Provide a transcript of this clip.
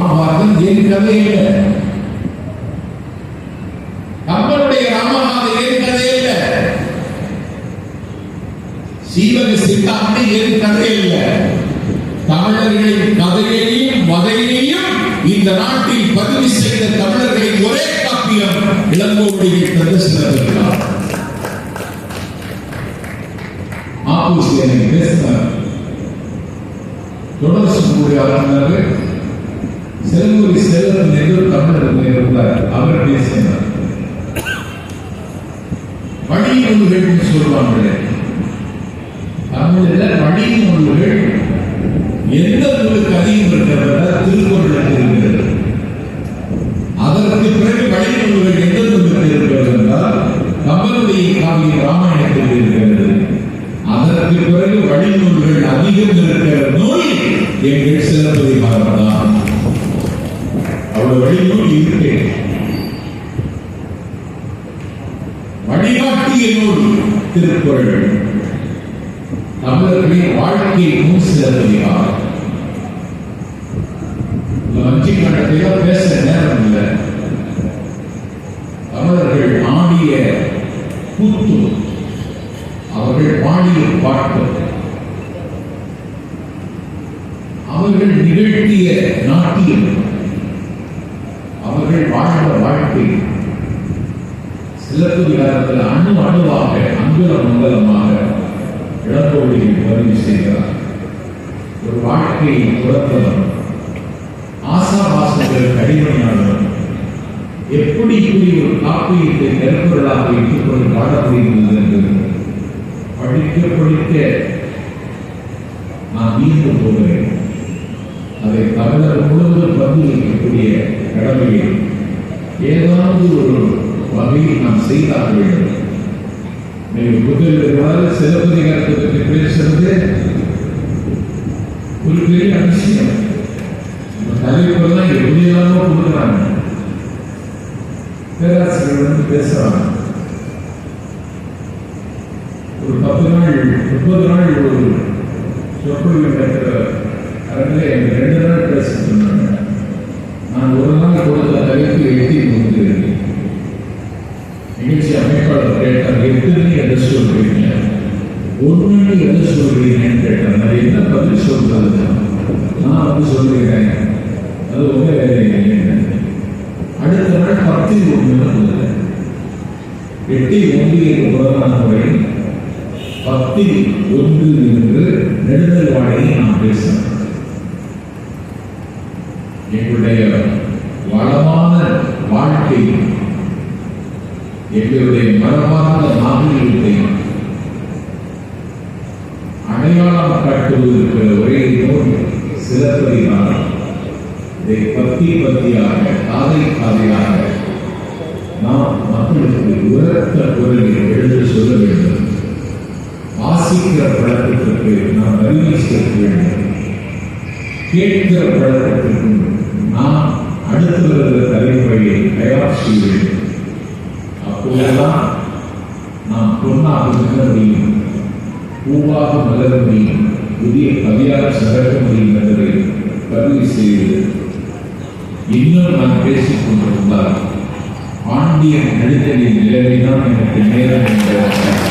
மகாபாரதம் என் இல்லை. நம்மளுடைய ராமநாதம் என் இல்லை. சீவக சித்தாந்தம் என் இல்லை. தமிழர்களின் கதையையும் வதையையும் இந்த நாட்டில் பதிவு செய்த தமிழர்களின் ஒரே காப்பியம் இளங்கோவடியை தந்த சிறப்பிருக்கிறார் ஆப்போசி எனக்கு பேசினார் தொடர்ச்சி கூடிய ஆளுநர் செல்வரி செல்வன் என்று தமிழர் இருந்தார் அவர் பேசினார் வழி நூல்கள் சொல்லுவாங்களே. தமிழில் வழி நூல்கள் எந்த நூலுக்கு அதிகம் இருக்கிறதா திருக்குறளுக்கு இருக்கிறது. அதற்கு பிறகு வழி நூல்கள் எந்த நூலுக்கு இருக்கிறது என்றால் கம்பனுடைய காவிய ராமாயணத்தில் இருக்கிறது. அதற்கு பிறகு வழிநூல்கள் அதிகம் இருக்கிற நூல் எங்கள் சிறப்பதிகாரம் தான் அவ்வளவு வழி இருக்கிறேன் இருக்கு வழிகாட்டிய நூல் திருக்குறள். தமிழர்களின் வாழ்க்கை நூல் சிலப்பதிகார் வஞ்சி கண்டத்தில் பேச நேரம் இல்லை. தமிழர்கள் ஆடிய கூத்து அவர்கள் பாடிய பாட்டு அவர்கள் நிகழ்த்திய நாட்டியம். அவர்கள் வாழ்ந்த வாழ்க்கை சிலப்பு விகாரத்தில் அணு அணுவாக அங்குல மங்கலமாக இளங்கோடியில் பதிவு செய்கிறார். ஒரு வாழ்க்கையை துறந்தவர் ஆசாபாசங்கள் கடிமையானவர் எப்படி இப்படி ஒரு காப்பீட்டை கருப்பொருளாக வைத்துக் கொண்டு வாழ முடிந்தது என்று படிக்க படிக்க நான் மீண்டும் போகிறேன். அதை தமிழர் முழுவதும் பங்கு வைக்கக்கூடிய கடமையை ஏதாவது ஒரு வகையில் நாம் செய்தாக வேண்டும். சிலப்பதிகாரத்தை பற்றி பேசுறது ஒரு பெரிய அதிசயம். தலைவர்கள்லாம் எப்படி கொடுக்குறாங்க பேராசிரியர் வந்து பேசுறாங்க. ஒரு பத்து நாள் முப்பது நாள் ஒரு சொற்பொழிவு நடக்கிற அரங்கில் எனக்கு ரெண்டு நாள் பேச சொன்னாங்க. நான் ஒரு ஒண்ணுன்னு எதை சொல்றீங்கன்னு கேட்டேன் நான் என்ன பற்றி சொல்றது நான் வந்து சொல்லுகிறேன். அது உங்க வேலை இல்லைன்னு அடுத்த நாள் பத்து ஒன்று எட்டி ஒன்றிய புறநான முறை பத்தில் ஒன்று என்று நெடுதல் வாழையை நான் பேசணும் எங்களுடைய வளமான வாழ்க்கை எங்களுடைய மரபார்ந்த நாகரிகத்தை அடையாளம் காட்டுவதற்கு ஒரே நூல் இதை பத்தி பத்தியாக காதை காதையாக நாம் மக்களுக்கு உரத்த குரலில் எழுந்து சொல்ல வேண்டும். வாசிக்கிற பழக்கத்திற்கு நாம் அறிவை செலுத்த வேண்டும். கேட்கிற பழக்கத்திற்கும் நாம் அடுத்து வருகிற தலைமுறையை தயார் செய்ய வேண்டும். அப்போதெல்லாம் நாம் பொன்னாக மிக முடியும் பூவாக மலர நீ புதிய கவியாக சகர என்பதை பதிவு செய்து. இன்னும் நான் பேசிக் கொண்டிருந்தார் பாண்டியன் நெடுத்தலின் நிலைமைதான் எனக்கு நேரம் என்ற